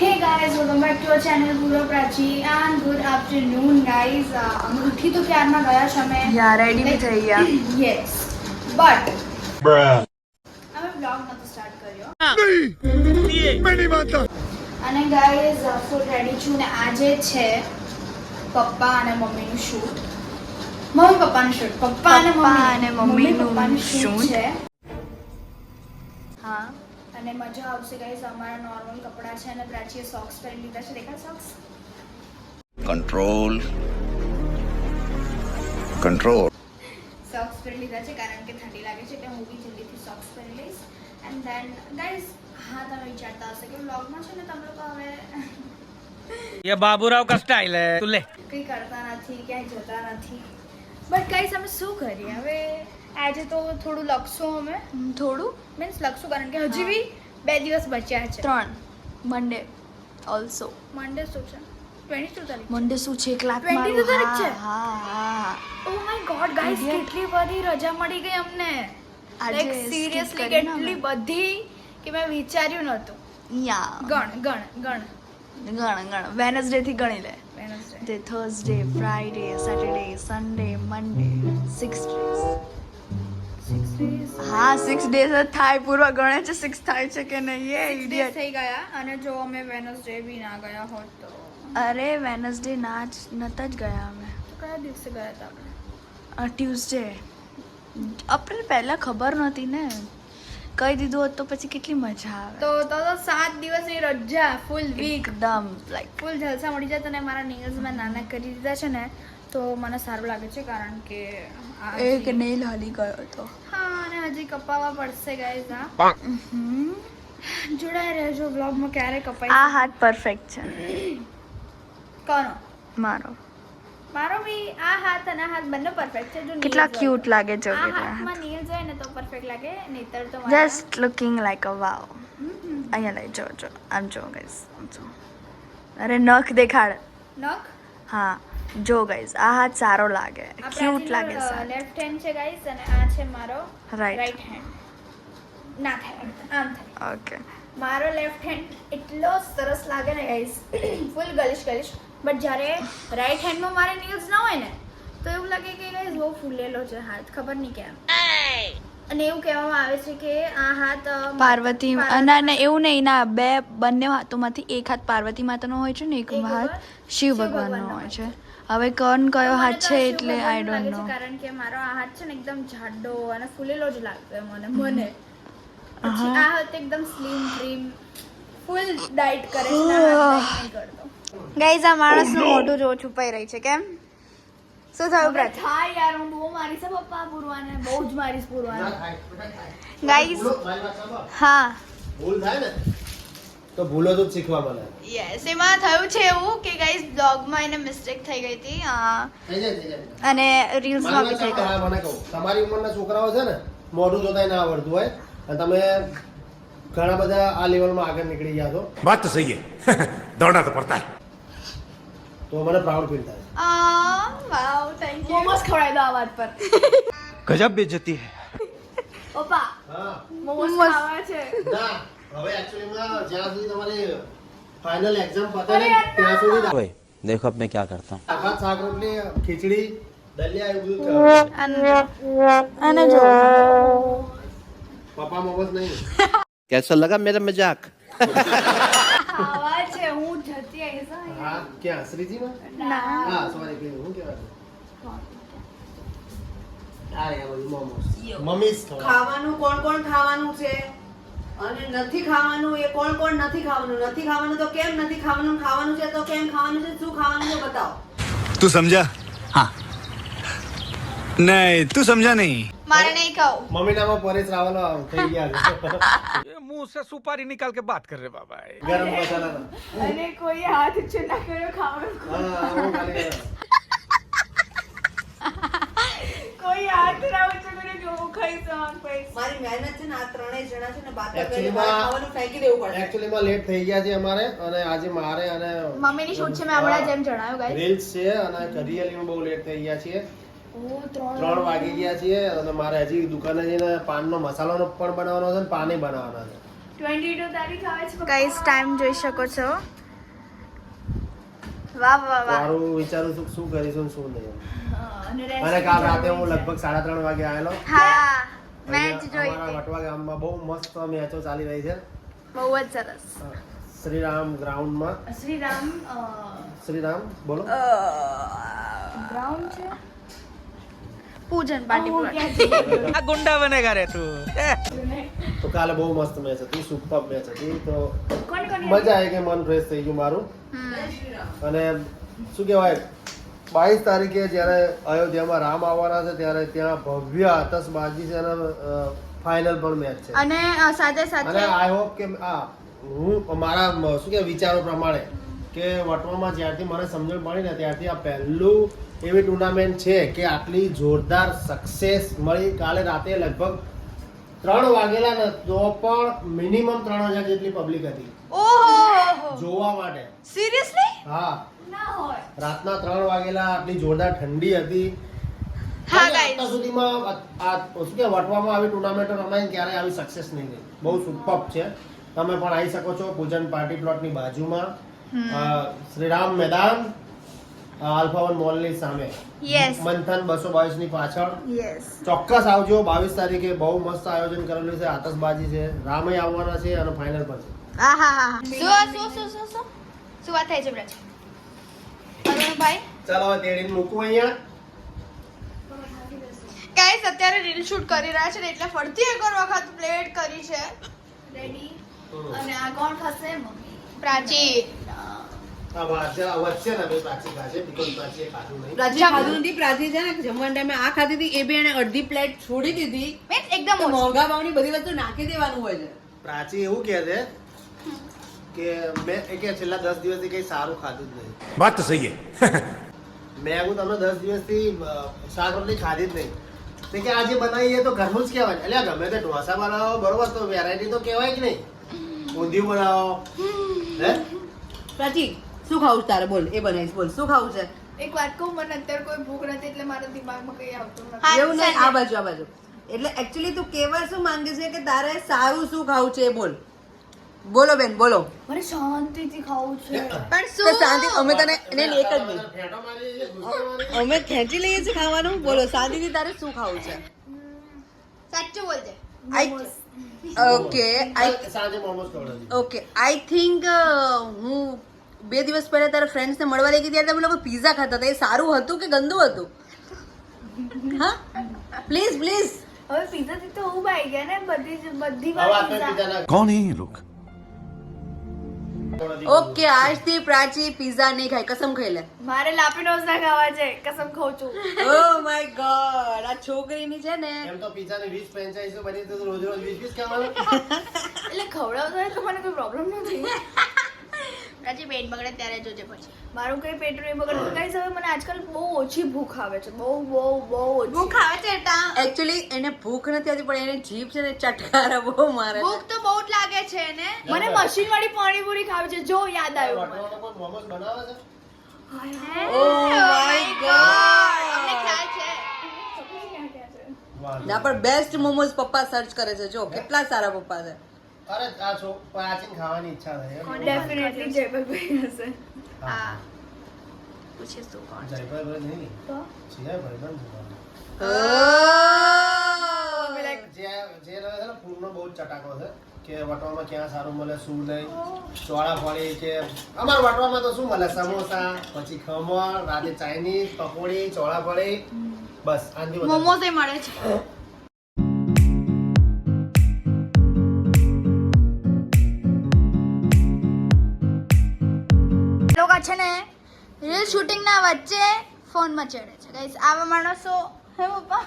Hey guys, welcome back to our channel Pura Prachi and good afternoon guys. અમે ઉઠી તો ક્યારમાં ગયા છે અમે યા રેડી બી થઈ ગયા યસ બટ. અમે બ્લોગ નતો સ્ટાર્ટ કર્યો અને ગાઈઝ ફૂલ રેડી છું ને આજે છે પપ્પા અને મમ્મીનું શૂટ મમ્મી પપ્પાનું શૂટ પપ્પા અને મમ્મી અને મમ્મીનું પપ્પાનું shoot. છે હા અને મજા આવશે ગાઈઝ અમારા નોર્મલ કપડાં છે અને પ્રાચીએ સોક્સ પહેરી લીધા છે. દેખા સોક્સ કંટ્રોલ કંટ્રોલ સોક્સ પહેરી લીધા છે કારણ કે ઠંડી લાગે છે કે હું બી જલ્દીથી સોક્સ પહેરી લઈશ. એન્ડ દેન ગાઈઝ હા તમે વિચારતા હશે કે વ્લોગમાં છે ને તમે લોકો હવે યે બાબુરાવ કા સ્ટાઇલ હે? તું લે. કઈ કરતા નથી ક્યાંય જતા નથી. બટ ગાઈઝ અમે શું કરીએ? હવે આજે તો થોડું લખશું અમે. થોડું? મીન્સ લખશું કારણ કે હજી બી બે દિવસ બચ્યા છે. ત્રણ. મંડે ઓલ્સો મંડે શું છે? ટ્વેન્ટી ટુ તારીખ મંડે શું છે? 22 તારીખ છે? હા હા. ઓ માય ગોડ ગાઈસ કેટલી બધી રજા મળી ગઈ અમને. લાઈક સિરિયસલી કેટલી બધી કે મેં વિચાર્યું નહોતું. યા. ગણ ગણ ગણ. ગણ ગણ. વેનસડે થી ગણી લે. Wednesday Thursday Friday Saturday Sunday Monday six days. હા સિક્સ ડેઝ જ થાય. પૂર્વ ગણે છે સિક્સ થાય છે કે નહીં? એ ઇડિયટ થઈ ગયા અને જો અમે વેનસડે બી ના ગયા હોત તો? અરે વેનસડે ના જ નતા જ ગયા અમે. તો કયા દિવસે ગયા હતા આપણે? ટ્યુઝડે આપણે પહેલાં ખબર નહોતી ને. કહી દીધું હોત તો પછી કેટલી મજા આવે. તો તો તો સાત દિવસની રજા ફૂલ વીક એકદમ લાઈક ફૂલ જલસા મળી જાય અને મારા નેલ્સમાં નાના કરી દીધા છે ને તો મને સારું લાગે છે કારણ કે એક નેલ હલી ગયો હતો. હા અને હજી કપાવવા પડશે ગાઈઝ હા. જોડાઈ રહેજો વ્લોગમાં ક્યારે કપાય આ હાથ પરફેક્ટ છે. કોનો? મારો. મારો બી આ હાથ અને હાથ બંને પરફેક્ટ છે જો કેટલા ક્યુટ લાગે જો આ હાથમાં નીલ જાય ને તો પરફેક્ટ લાગે નહીતર તો just looking like a wow અહીંયા લઈ જો જો આમ જો ગાઈઝ આમ જો. અરે નખ દેખાડ. નખ? હા. જો ગાઈઝ આ હાથ સારો લાગે. ક્યુટ લાગે છે લેફ્ટ હેન્ડ છે ગાઈસ અને આ છે મારો રાઈટ રાઈટ હેન્ડ ના થાય આમ થાય. ઓકે મારો લેફ્ટ હેન્ડ એટલો સરસ લાગે ને ગાઈસ ફૂલ ગલિશ ગલિશ. બટ જ્યારે રાઈટ હેન્ડમાં મારે નીલ્સ ના હોય ને તો એવું લાગે કે ગાઈઝ બહુ ફૂલેલો છે હાથ. ખબર નહીં કેમ. અને એવું કહેવામાં આવે છે કે આ હાથ પાર્વતી ના ના એવું નહીં. ના બે બંને હાથોમાંથી એક હાથ પાર્વતી માતાનો હોય છે ને એક હાથ શિવ ભગવાનનો હોય છે. હવે કોણ કયો હાથ છે એટલે આઈ ડોન્ટ નો કારણ કે મારો આ હાથ છે ને એકદમ જાડો અને ફૂલેલો જ લાગે મને મને. પછી આ હાથ એકદમ સ્લિમ ટ્રીમ ફૂલ ડાઈટ કરે છે ને હાથ નહીં કરતો. ગાઈઝ આ માણસનું મોઢું જો છુપાઈ રહી છે કેમ? શું થયું હવે હા યાર હું બહુ મારીશ પપ્પા પૂરવાને બહુ જ મારીશ પૂરવાને. ગાઈઝ હા. ભૂલ થાય ને? તો ભૂલો તો શીખવા મળે. યસ એમાં થયું છે એવું કે ગાઈઝ બ્લોગમાં એને મિસ્ટેક થઈ ગઈ હતી અને રીલ્સમાં બી થઈ ગઈ મને કહું તમારી ઉંમરના છોકરાઓ છે ને મોઢું જોતા ના આવડતું હોય. અને તમે ઘણા બધા આ લેવલમાં આગળ નીકળી ગયા છો. વાત તો સહી દોડના તો પડતા. તો મને પ્રાઉડ ફીલ થાય. આ વાવ થેન્ક યુ મોમોસ ખવડાવી દો આ વાત પર. ગજબ બેજતી હે. ઓપા હા. મોમોસ. ખાવા છે. ના. હવે એકચ્યુઅલીમાં જ્યાં સુધી તમારી ફાઇનલ એક્ઝામ પતે ને ત્યાં સુધી ओए देखो अब मैं क्या करता हूँ આખા શાક રોટલી ખીચડી દલિયા એવું બધું ખાવાનું. અને જો પપ્પા મોમોસ નહીં कैसा लगा मेरा मजाक ખાવા છે હું જતી આવીશ હો અહીંયા. હા ક્યાં શ્રીજીમાં ના હા સોરી પેલું શું કહેવાય આ રહ્યા બધું મોમોસ મમ્મીસ ખવડાવે. ખાવાનું કોણ કોણ ખાવાનું છે અને નથી ખાવાનું એ કોણ કોણ નથી ખાવાનું? નથી ખાવાનું તો કેમ નથી ખાવાનું? ખાવાનું છે તો કેમ? ખાવાનું છે શું ખાવાનું છે બતાવો. તું સમજા? હા. નહીં તું સમજા નહીં. મારે નહીં કહું મમ્મી નામો પરેશ રાવલ થઈ ગયા એ સે સુપારી નિકાલ કે બાત કર રે બાબા ગરમ મસાલા અને કોઈ હાથ ચના કર્યો ખાવાનું. કોઈ હાથ રાવ ચના હું ખાઈશ આમ ખાઈશ મારી મહેનત છે ને આ ત્રણેય જણા છે ને બાકા Actually કરીને માં- મારે ખાવાનું ફેંકી દેવું પડશે. એકચ્યુઅલીમાં લેટ થઈ ગયા છે અમારે અને આજે મારે અને મમ્મીની શૂટ છે મેં હમણાં જેમ જણાવ્યું ગાઈસ રીલ્સ છે અને રિયલીમાં બહુ લેટ થઈ ગયા છીએ. ત્રણ. વાગી ગયા છીએ અને મારે હજી દુકાને જઈને પાનનો મસાલાનો પણ બનાવવાનો છે અને પાને બનાવવાનો છે. ટ્વેન્ટી ટુ તારીખ આવે છે ગાઈસ ટાઈમ જોઈ શકો છો. વાહ વાહ વાહ. મારું વિચારું છું શું કરીશું શું નહીં. અને કાલ રાતે હું લગભગ સાડા ત્રણ વાગે આવેલો. હા મેચ જોઈ વટવા ગામમાં બહુ મસ્ત મેચો ચાલી રહી છે. બહુ જ સરસ. શ્રીરામ ગ્રાઉન્ડમાં. શ્રીરામ શ્રીરામ બોલો. ગ્રાઉન્ડ છે? પૂજન? આ ગુંડા બનેગા રે તું. તો કાલે બહુ મસ્ત મેચ હતી સુપર મેચ હતી. તો મજા આવી કે મન ફ્રેશ થઈ ગયું મારું. અને શું કહેવાય બાવીસ તારીખે જ્યારે અયોધ્યામાં રામ આવવાના છે ત્યારે ત્યાં ભવ્ય આતશબાજી છે અને ફાઇનલ પણ મેચ છે. અને સાથે અને સાથે આઈ હોપ કે આ હું મારા શું કે વિચારો પ્રમાણે કે વટવામાં જ્યારથી મને સમજણ પડી ને ત્યારથી આ પહેલું એવી ટુર્નામેન્ટ છે કે આટલી જોરદાર સક્સેસ મળી. કાલે રાતે લગભગ ત્રણ વાગેલા ને તો પણ મિનિમમ ત્રણ હજાર જેટલી પબ્લિક હતી. ઓહો જોવા માટે. સિરિયસલી હા. રાતના ત્રણ વાગેલા આટલી જોરદાર ઠંડી હતી. હા, અત્યાર સુધીમાં આ આ શું કે વટવામાં આવી ટુર્નામેન્ટો રમાય ને ક્યારે આવી સક્સેસ નહીં થઈ બહુ સુપર છે. તમે પણ આવી શકો છો પૂજન પાર્ટી પ્લોટની બાજુમાં. શ્રીરામ મેદાન. આલ્ફા વન મોલની સામે. યસ મંથન બસો બાવીસની પાછળ. યસ ચોક્કસ આવજો બાવીસ તારીખે બહુ મસ્ત આયોજન કરેલું છે. આતશબાજી છે. રામય આવવાના છે અને ફાઇનલ પર છે. હા હા હા શું શું શું શું શું? શું વાત થાય છે બ્રજ? ભાઈ? ચાલો હવે તેડીને મૂકું અહીંયા. ગાઈસ અત્યારે રીલ શૂટ કરી રહ્યા છે ને એટલે ફરતી એકવાર વખત પ્લેટ કરી છે. રેડી અને આ કોણ ખાશે મમ્મી. પ્રાચી. અડધી પ્લેટ છોડી દીધી. એકદમ મોંઘા ભાવની બધી વસ્તુ નાખી દેવાનું હોય છે. પ્રાચી એવું કે મેં કે છેલ્લા દસ દિવસથી કઈ સારું ખાધું જ નહીં. મેં આવું તમે દસ દિવસથી શાક રોટલી ખાધી જ નહીં. તે કે આજે બનાવીએ તો ઘરનું જ કેવાય એટલે ગમે તે ઢોસા બનાવો બરોબર તો વેરાયટી તો કહેવાય કે નહીં. ઊંધિયું બનાવો. હે? પ્રાચી શું ખાવું છે તારે? બોલ એ બનાવીશ બોલ. શું ખાવું છે? એક વાત કહું મને અત્યારે કોઈ ભૂખ નથી એટલે મારા દિમાગમાં કઈ આવતું નથી. હા, એવું નહીં? આ બાજુ આ બાજુ. એટલે એકચ્યુઅલી તું કેવા શું માંગે છે કે તારે સારું શું ખાવું છે એ બોલ. બોલો બેન બોલો. મને શાંતિથી ખાવું છે. પણ શું? શાંતિ અમે તને એને એક જ છે. અમે ખેંચી લઈએ છીએ ખાવાનું. બોલો શાંતિથી તારે શું ખાવું છે? સાચું બોલજે. ઓકે આઈ સાંજે મોમોસ ખવડાવજો ઓકે આઈ થિંક હું બે દિવસ પહેલા તારા ફ્રેન્ડ્સને મળવા લઈ ગઈ ત્યારે તમે લોકો પીઝા ખાતા હતા. એ સારું હતું કે ગંદુ હતું? પ્લીઝ પ્લીઝ હવે પીઝા તો હું ભાઈ ગયા ને બધી બધી કોણ હે લોક. ઓકે આજથી પ્રાચી પિઝા નહીં ખાય. કસમ ખાઈ લે. મારે લાપિનોઝ ના ખાવા છે. કસમ ખાઉં છું. ઓ માય ગોડ આ છોકરીની છે ને એમ તો પીઝા ની 20 ફ્રેન્ચાઇઝો બની તો રોજ રોજ 20 20 ખાવાનું. એટલે ખવડાવતો તો મને કોઈ પ્રોબ્લેમ નથી. પ્રાચી પેટ બગડે ત્યારે જોજે પછી. મારું કઈ પેટ નહીં બગડતું ગાઈસ હવે મને આજકાલ બહુ ઓછી ભૂખ આવે છે. બહુ બહુ બહુ ઓછી. ભૂખ આવે છે તા. એક્ચ્યુઅલી એને ભૂખ નથી આવતી પણ એને જીભ છે ને ચટકારા બહુ મારે ભૂખ તો બહુ જ લાગે છે ને મને મશીન વાળી પાણીપુરી ખાવી છે જો યાદ આવ્યું મને. મોમોસ બનાવે છે? ઓ માય ગોડ અમને ખ્યાલ છે? ના પણ બેસ્ટ મોમોસ પપ્પા સર્ચ કરે છે. જો કેટલા સારા પપ્પા છે. અરે આ છો પ્રાચીન ખાવાની ઈચ્છા થઈ ડેફિનેટલી જયભાઈ હશે. હા. પૂછે શું કોણ જયભાઈ નહીં તો? છીએ ભાઈબંધ. જે જે રહે છે ને ફૂડનો બહુ જ ચટાકો છે કે વટવામાં ક્યાં સારું મળે શું નહીં. ચોળાફળી કે અમારા વટવામાં તો શું મળે? સમોસા પછી ખમણ રાતે ચાઇનીઝ પકોડી બસ વધારે. મોમોઝ એ મળે છે. રીલ શૂટિંગના વચ્ચે ફોનમાં ચડે છે. ગાઈસ આવા માણસો હે પપ્પા?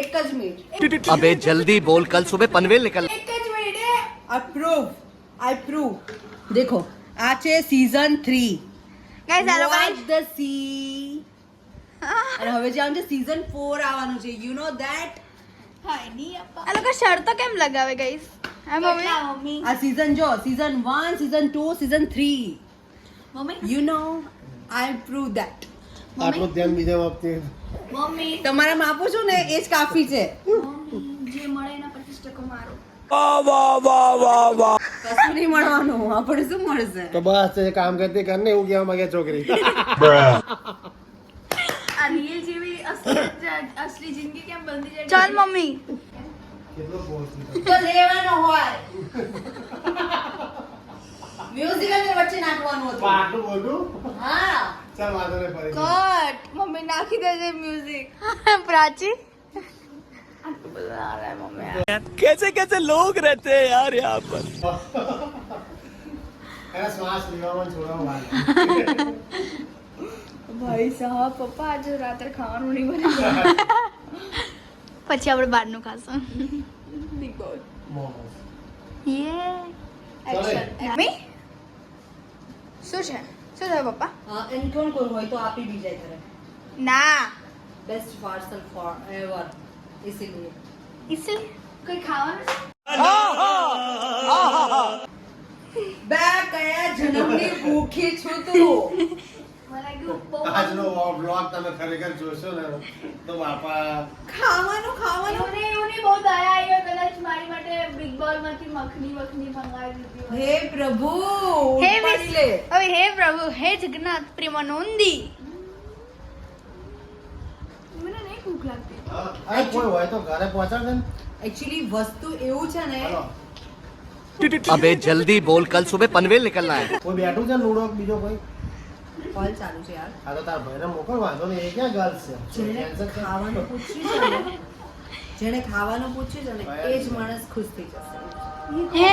એક જ મિનિટ અબે જલ્દી બોલ કલ સુબે પનવેલ નીકળ એક જ મિનિટ અપ્રૂવ આઈ પ્રૂવ દેખો આ છે સીઝન 3 ગાઈસ આ લોકો ધ સી અને હવે જે આમ છે સીઝન 4 આવવાનું છે યુ નો ધેટ આ લોકો શરતો કેમ લગાવે ગઈસ આ આ સીઝન જો season 1 season 2 season 3 mummy? You know I prove that આટલું ધ્યાન બીજા વખતે મમ્મી? તમારા માપો છું ને એ જ કાફી છે. જે મળે એના પચીસ ટકો મારો. કશું નહીં મળવાનું આપણે શું મળશે? તો બસ એ કામ કરતી કર ને એવું કહેવા માંગે છોકરી. આ જેવી અસલી જિંદગી કેમ બનતી જાય? ચાલ મમ્મી. કેટલો પહોંચી તો લેવાનો હોય. મ્યુઝિક અને વચ્ચે નાખવાનું હતું આટલું મોટું હા ચાલ વાંધો નહીં ફરી કટ મમ્મી નાખી દેજે મ્યુઝિક પ્રાચી આટલું બધું ના રહે મમ્મી कैसे कैसे लोग रहते हैं यार यहाँ पर એના શ્વાસ લેવામાં છોડવામાં ભાઈ સાહેબ પપ્પા આજે રાત્રે ખાવાનું નહીં બને પછી આપણે બહારનું ખાશું બિગ બોલ મોમોસ યે ચાલે મમ્મી શું છે? શું થયું પપ્પા? એમ કોણ કોણ હોય તો આપી દી જાય ઘરે. ના. બેસ્ટ પાર્સલ ફોર એવર ઇસીલિए ઇસલી કોઈ ખાવાનું છે? બે કયા જન્મની ભૂખી છું તું? મને આજનો બ્લોગ તમે ખરેખર જોશો ને તો બાપા માંથી મખની મખની મંગાવી દીધી હોય. હે પ્રભુ હે ઉપાડી લે વિશ- હવે હે પ્રભુ હે જગન્નાથ પ્રેમાનંદી મને નહીં ભૂખ લાગતી હા, અરે કોઈ હોય તો ઘરે પહોંચાડે ને એકચ્યુઅલી વસ્તુ એવું છે ને હાલો. अबे जल्दी बोल कल सुबह पनवेल निकलना है કોઈ બેઠું છે લૂડો કે બીજો કોઈ કોલ ચાલુ છે યાર આ તો તાર ભાઈને મોકલ વાંધો નહીં એ ક્યાં ગર્લ્સ છે જેણે Cancel છે? ખાવાનું પૂછ્યું છે ને જેણે ખાવાનું પૂછ્યું છે ને એ જ માણસ ખુશ થઈ જશે. હે?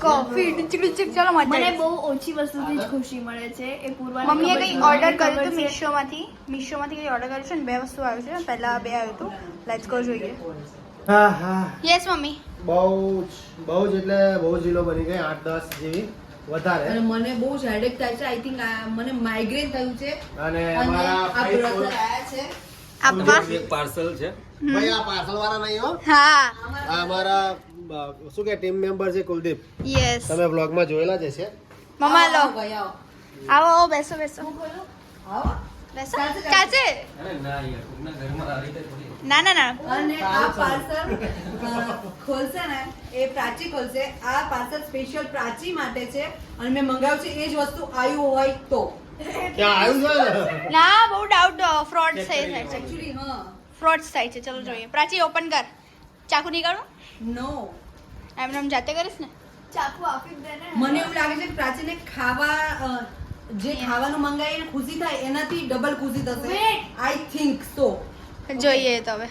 કોફી ચાલો મજા મને બહુ ઓછી વસ્તુથી જ ખુશી મળે છે. એ પૂર્વાને મમ્મીએ કંઈ ઓર્ડર કર્યું હતું મીશોમાંથી? મીશોમાંથી કંઈ ઓર્ડર કર્યું છે ને? બે વસ્તુ આવ્યું છે પહેલા બે આવ્યું હતું. લેટ્સ ગો જોઈએ. હા હા. Yes mummy. બહુ જ બહુ જ એટલે બહુ જીલો બની ગઈ આઠ દસ જેવી વધારે. અને મને બહુ જ હેડેક થાય છે. આઈ થિંક મને માઇગ્રેન થયું છે. અને અમારા આ brother આયા છે. આપવા? પાર્સલ છે. ભાઈ આ પાર્સલ વાળા નહીં હો. હા. આ અમારા શું કે ટીમ મેમ્બર છે કુલદીપ? યસ તમે બ્લોગમાં જોયેલા જ છે મમ્મા લો. આવો આવો. આવો આવો બેસો બેસો. આવો. બેસો. ના ના ના અને આ પાર્સલ ખોલશે ને એ પ્રાચી ખોલશે. આ પાર્સલ સ્પેશિયલ પ્રાચી માટે છે અને મેં મંગાવ્યું છે એ જ વસ્તુ આવ્યું હોય તો. ત્યાં આવ્યું છે? ના બહુ ડાઉટ ફ્રોડ થાય છે. ફ્રોડ થાય છે. ચલો જોઈએ. પ્રાચી ઓપન કર. ચાકુ નીકાળો. નો એમ એમ જાતે કરીશ ને? ચાકુ આપી દે ને. મને એવું લાગે છે કે પ્રાચીને ખાવા જે ખાવાનું મંગાવીને ખુશી થાય એનાથી ડબલ ખુશી થશે. આઈ થિંક સો જોઈએ તો હવે.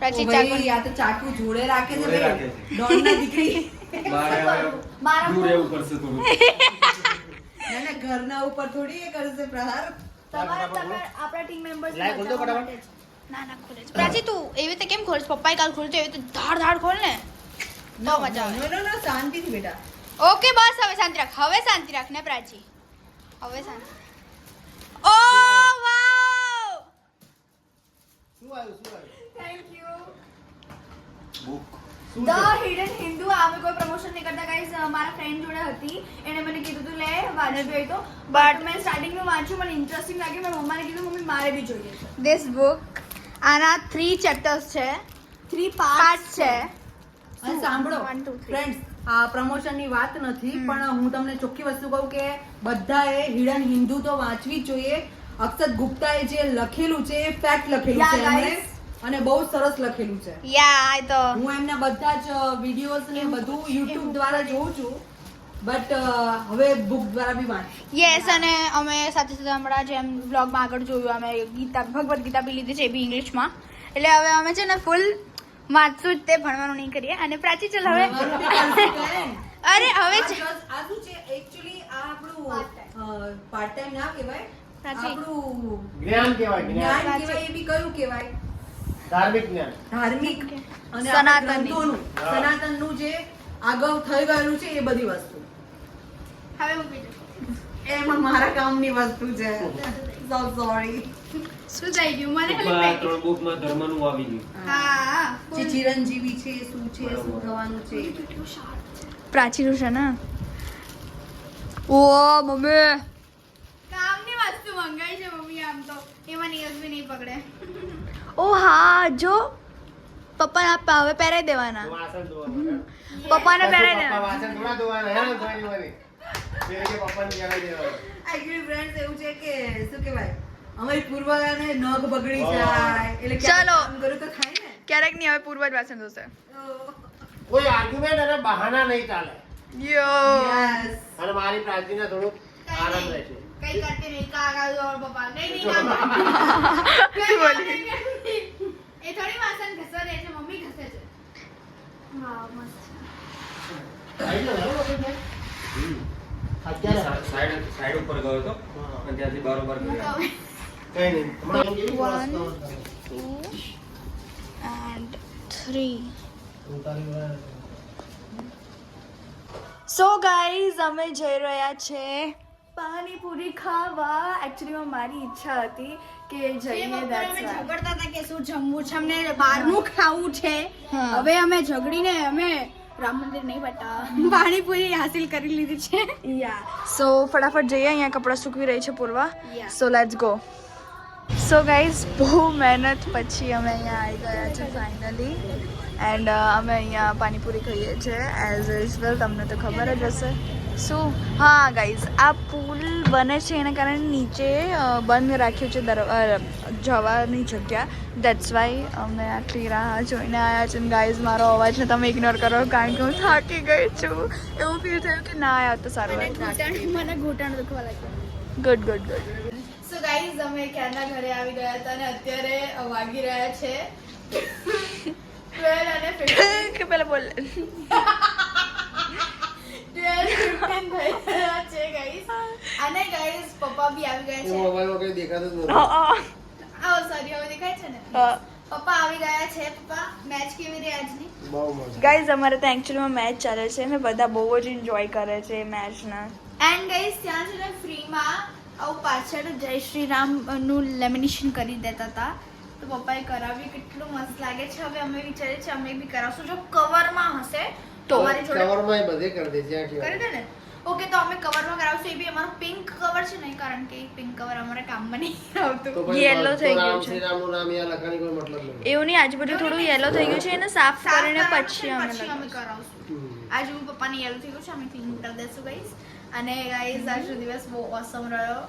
પ્રાચી ચાકુ યા તો ચાકુ જોડે રાખે છે ડોન ના દીકરી. મારે મારા દૂર રહેવું પડશે થોડું ના ના ઘરના ઉપર થોડી એ કરશે પ્રહાર. તમારા તમે આપણા ટીમ મેમ્બર્સ લાય, ખોલ દો ફટાફટ. ના ના ખોલે છે. પ્રાચી તું એવી રીતે કેમ ખોલીશ? પપ્પાએ કાલ ખોલ્યું તો એવી રીતે ધાડ ધાડ ખોલ ને. તો મજા આવે. નો, નો, શાંતિથી બેટા. ઓકે બસ હવે શાંતિ રાખ. હવે શાંતિ રાખ ને પ્રાચી હવે શાંતિ. ઓ વાવ! શું આવ્યું શું આવ્યું? Thank you book the hidden Hindu અમે કોઈ પ્રમોશન નહીં કરતા. ગાઈઝ મારા ફ્રેન્ડ જોડે હતી. એને મને કીધું તું લે વાંચવી હોય તો. બટ મેં સ્ટાર્ટિંગમાં વાંચ્યું મને ઇન્ટરેસ્ટિંગ લાગ્યું. મેં મમ્માને કીધું મમ્મી મારે બી જોઈએ છે. ધીસ બુક આના થ્રી ચેપ્ટર્સ છે. થ્રી પાર્ટ છે. અને સાંભળો. ફ્રેન્ડ્સ આ પ્રમોશનની વાત નથી પણ હું તમને ચોખ્ખી વસ્તુ કહું કે બધાએ હિડન હિન્દુ તો વાંચવી જ જોઈએ. અક્ષત ગુપ્તાએ જે લખેલું છે એ ફેક્ટ લખેલું છે અને બહુ સરસ લખેલું છે. યા આ તો. હું એમના બધા જ વિડીયોઝ ને બધું યુટ્યુબ દ્વારા જોઉં છું. બટ હવે બુક દ્વારા બી વાંચ. યસ અને અમે સાથે સાથે હમણાં જેમ બ્લોગમાં આગળ જોયું અમે ગીતા ભગવદ્ ગીતા બી લીધી છે એ બી ઇંગ્લિશમાં એટલે હવે અમે છે ને ફૂલ વાંચશું જ તે ભણવાનું નહીં કરીએ. અને પ્રાચી ચલ હવે અરે હવે આ શું છે? એકચ્યુઅલી આ આપણું પાર્ટ ટાઈમ ના કહેવાય. આપણું જ્ઞાન કહેવાય જ્ઞાન. જ્ઞાન કહેવાય એ બી કયું કહેવાય? ધાર્મિક જ્ઞાન. ધાર્મિક અને સનાતનનું સનાતનનું જે આગળ થઈ ગયેલું છે એ બધી વસ્તુ. હવે હું બીજું એમાં મારા કામની વસ્તુ છે. સો સોરી શું થઈ ગયું? મને ખાલી ત્રણ બુકમાં ધર્મનું આવી ગયું. હા જે ચિરંજીવી છે શું છે શું થવાનું છે. પ્રાચીનું છે. ને ઓ મમ્મી. કામની વસ્તુ મંગાઈ છે મમ્મી આમ તો. એમાં નેલ્સ બી નહીં પકડે. ઓ હા જો. પપ્પાને આપવા હવે પહેરાઈ દેવાના. વાસણ પપ્પાને પહેરાઈ પપ્પા દેવાના. એવું છે કે શું કહેવાય? અમારી પૂર્વાને નખ બગડી જાય એટલે ચાલો. તો થાય ને? ક્યારેક નહીં હવે પૂર્વ જ વાસણ ધોશે. કોઈ આર્ગ્યુમેન્ટ અને બહાના નહીં ચાલે. યો અને મારી પ્રાચીને થોડુંક આનંદ રહેશે. કઈ કરતી નહીં કાકા જો પપ્પા નહીં નહીં કાકા બોલી? એ થોડી વાસણ ઘસે છે મમ્મી ઘસે છે વાહ મસ્ત આવી જાઓ, હેલો, લોકો. હમ. અત્યારે સાઈડ સાઈડ ઉપર ગયો હતો અને ત્યાંથી બરોબર કર્યા હવે કઈ નહીં હમણાં કેવી One. વસ્તુ? Two and three. So guys અમે જઈ રહ્યા છે પાણીપુરી ખાવા. એકચ્યુઅલીમાં મારી ઈચ્છા હતી કે જઈએ અમે ઝઘડતા હતા કે શું જમવું છે? અમને બહારનું ખાવું છે. હવે અમે ઝઘડીને અમે રામ મંદિર નહીં બતા પાણીપુરી હાસિલ કરી લીધી છે. યા. સો ફટાફટ જઈએ અહીંયા કપડાં સૂકવી રહી છે Purva. So let's go so guys બહુ મહેનત પછી અમે અહીંયા આવી ગયા છે ફાઇનલી એન્ડ અમે અહીંયા પાણીપુરી ખાઈએ છીએ એઝ યુઝ્યુઅલ તમને તો ખબર જ હશે. શું હા ગાઈઝ આ પુલ બને છે એના કારણે નીચે બંધ રાખ્યું છે દર જવાની જગ્યા. દેટ્સ વાય અમે આટલી રાહ જોઈને આવ્યા છે. ગાઈઝ મારો અવાજને તમે ઇગ્નોર કરો કારણ કે હું થાકી ગઈ છું. એવું ફીલ થયું કે ના આવ્યા તો સારું મને ઘૂંટણ દુખવા લાગ્યું. Good good good so guys અમે ક્યારના ઘરે આવી ગયા હતા અને અત્યારે વાગી રહ્યા છે. 12 અને 15 કે પહેલાં બોલ 12 15 થઈ રહ્યા છે ગાઈઝ અને ગાઈઝ પપ્પા બી આવી ગયા દેખાતું જ નથી. છે સોરી હવે દેખાય છે ને? પપ્પા આવી ગયા છે પપ્પા. મેચ કેવી રહી આજની? બહુ મજા. અમારે ત્યાં એકચ્યુઅલીમાં મેચ ચાલે છે ને બધા બહુ જ એન્જોય કરે છે મેચના એન્ડ ગાઈઝ ત્યાં છે ને ફ્રીમાં આવું પાછળ જય શ્રી રામનું લેમિનેશન કરી દેતા હતા તો પપ્પાએ કરાવી કેટલું મસ્ત લાગે છે. હવે અમે વિચારીએ છીએ અમે બી કરાવશું. જો કવરમાં હશે તો તો અમારી જોડે કવરમાં બધે કરી દે જ્યાં કરી દે ને? ઓકે તો અમે કવરમાં કરાવશું. એ બી અમારું પિંક કવર છે નહીં કારણ કે પિંક કવર અમારે કામમાં નહીં આવતું. પછી થઈ ગયું છે. રામનું નામ અહીંયા લખવાની કોઈ મતલબ નથી એવું નહીં આજુબાજુ થોડું યેલો થઈ ગયું છે એને સાફ કરીને પછી અમે અમે કરાવશું. આજે હું પપ્પાને યેલો થઈ ગયું છે અમે ક્લીન કરી દેશું ગાઈસ અને ગાઈસ આજનો દિવસ બહુ ઓસમ રહ્યો.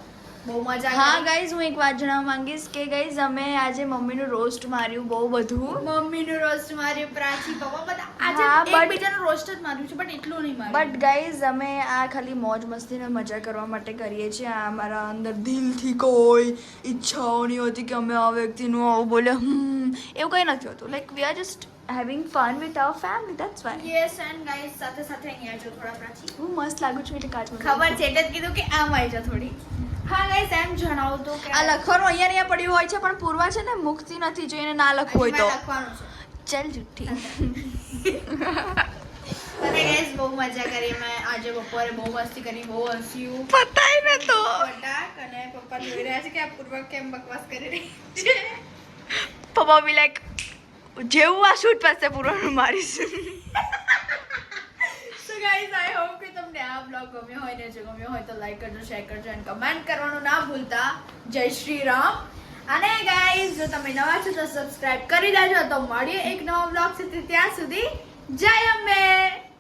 બહુ મજા હા ગાઈઝ હું એક વાત જણાવવા માંગીશ કે ગાઈઝ અમે આજે મમ્મીનું રોસ્ટ માર્યું બહુ બધું. મમ્મીનું રોસ્ટ માર્યું પ્રાચી પપ્પા બધા આજે એકબીજાનું રોસ્ટ જ માર્યું છે બટ એટલું નહીં માર્યું. બટ ગાઈઝ અમે આ ખાલી મોજ મસ્તીને મજા કરવા માટે કરીએ છીએ. આ અમારા અંદર દિલથી કોઈ ઈચ્છાઓ નહીં હોતી કે અમે આ વ્યક્તિનું આવું બોલે હમ એવું કંઈ નથી હોતું. Like we are just having fun with our family that's why yes and guys સાથે સાથે અહીંયા જો થોડા પ્રાચી. હું મસ્ત લાગુ છું એટલે કાચમાં ખબર છે એટલે કીધું કે આમ આવી જા થોડી. હા ગાઈસ એમ જણાવો તો કે આ લખવાનું અહીંયા અહીંયા પડ્યું હોય છે પણ પૂર્વા છે ને મુક્તિ નથી જો એને ના લખવું હોય તો. લખવાનું છે. ચાલ જુઠ્ઠી. ગાઈસ બહુ મજા કરી. અમે આજે બપોરે બહુ મસ્તી કરી બહુ હસ્યું. પતાય ને તો. ફટાક અને પપ્પા જોઈ રહ્યા છે કે આ પૂર્વક કેમ બકવાસ કરી રહી છે. પપ્પા બી લાઈક જેવું આ શૂટ પાસે પૂરવાનું મારીશું. સો ગાઈઝ આઈ હોપ આ બ્લોગ ગમ્યો હોય ને જો ગમ્યો હોય તો લાઈક કરજો શેર કરજો અને કમેન્ટ કરવાનું ના ભૂલતા. જય શ્રી રામ. અને ગાઈઝ જો તમે નવા છો તો સબસ્ક્રાઇબ કરી દેજો. તો મળીએ એક નવો બ્લોગ સાથે ત્યાં સુધી. જય અંબે.